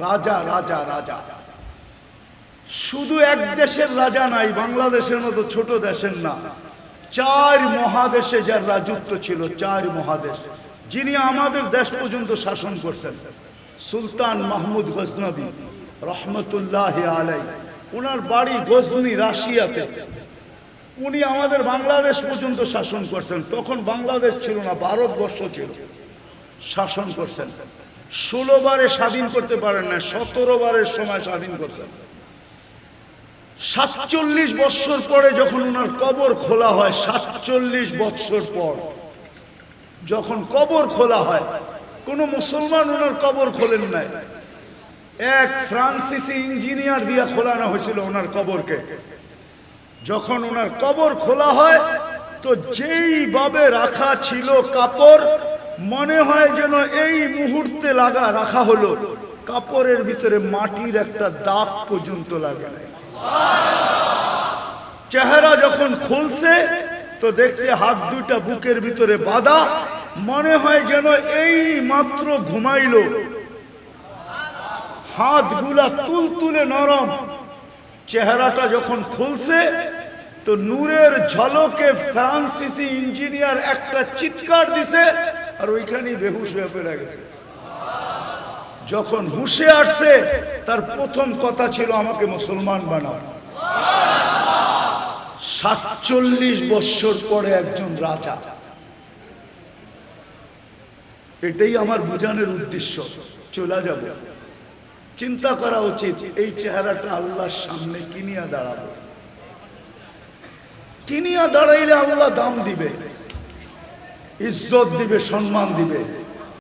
রাজা রাজা রাজা। শুধু এক দেশের রাজা নাই, বাংলাদেশের মতো ছোট দেশের না। চার মহাদেশে যার রাজত্ব ছিল, চার মহাদেশ। যিনি আমাদের দেশ পর্যন্ত শাসন করছেন সুলতান মাহমুদ গজনবী রহমতুল্লাহ আলাই। ওনার বাড়ি গজনি, রাশিয়াতে। উনি আমাদের বাংলাদেশ পর্যন্ত শাসন করছেন তখন বাংলাদেশ ছিল না, ভারতবর্ষ ছিল। শাসন করছেন ষোলো বারে স্বাধীন করতে পারেন না, সতেরো বারের সময় স্বাধীন করছেন সাতচল্লিশ বৎসর পরে যখন ওনার কবর খোলা হয়, সাতচল্লিশ বৎসর পর যখন কবর খোলা হয়, কোন মুসলমান ওনার কবর খোলেন নাই। এক ফ্রান্সিসি ইঞ্জিনিয়ার দিয়ে খোলানো হয়েছিল ওনার কবরকে। যখন ওনার কবর খোলা হয়, তো যেইভাবে রাখা ছিল কাপড় মনে হয় যেন এই মুহূর্তে লাগা রাখা হলো, কাপড়ের ভিতরে মাটির একটা দাগ পর্যন্ত লাগে চেহারা যখন খুলছে, তো দেখছে হাত দুটা বুকের ভিতরে বাঁধা। মনে হয় যেন এই মাত্র ঘুমাইলো। হাতগুলা তুলতুলে নরম। চেহারাটা যখন খুলছে, তো নূরের ঝলকে ফ্রান্সিসি ইঞ্জিনিয়ার একটা চিৎকার দিছে আর ওইখানেই বেহুশ হয়ে পড়ে গেছে। যখন হুশে আসছে, তার প্রথম কথা ছিল, আমাকে মুসলমান বানাও। সাতচল্লিশ বৎসর পরে একজন রাজা। এটাই আমার বোঝানোর উদ্দেশ্য। চলে যাব। চিন্তা করা উচিত, এই চেহারাটা আল্লাহর সামনে কিনিয়া দাঁড়াবো। কিনিয়া দাঁড়াইলে আল্লাহ দাম দিবে। ইজ্জত দিবে সম্মান দিবে।